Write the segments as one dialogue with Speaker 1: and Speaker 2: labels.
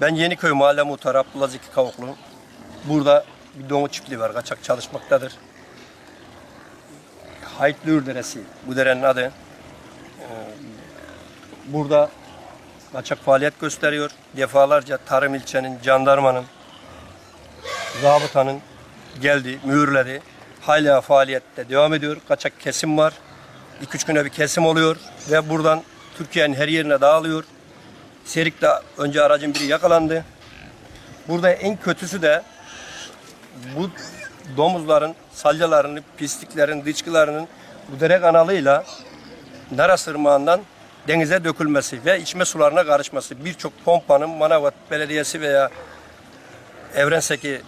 Speaker 1: Ben Yeniköy Mahalle Muhtarı Abdullah Zeki Kavuklu. Burada bir domuz çiftliği var. Kaçak çalışmaktadır. Hayıtlı Deresi bu derenin adı. Ee, Burada kaçak faaliyet gösteriyor. Defalarca tarım ilçenin, jandarmanın, zabıtanın geldi, mühürledi. Hala faaliyette devam ediyor. Kaçak kesim var. 2-3 güne bir kesim oluyor ve buradan Türkiye'nin her yerine dağılıyor. Serik'te önce aracın biri yakalandı. Burada en kötüsü de bu domuzların, salyalarının, pisliklerin, dışkılarının bu dere kanalıyla Naras Irmağı'ndan denize dökülmesi ve içme sularına karışması. Birçok pompanın Manavgat Belediyesi veya Evrenseki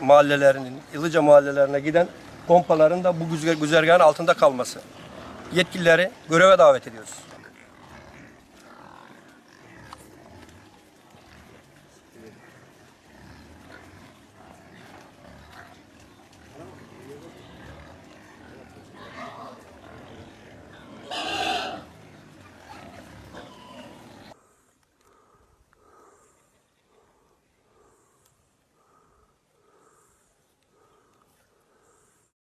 Speaker 1: mahallelerinin, Ilıca mahallelerine giden pompaların da bu güzergahın altında kalması. Yetkilileri göreve davet ediyoruz.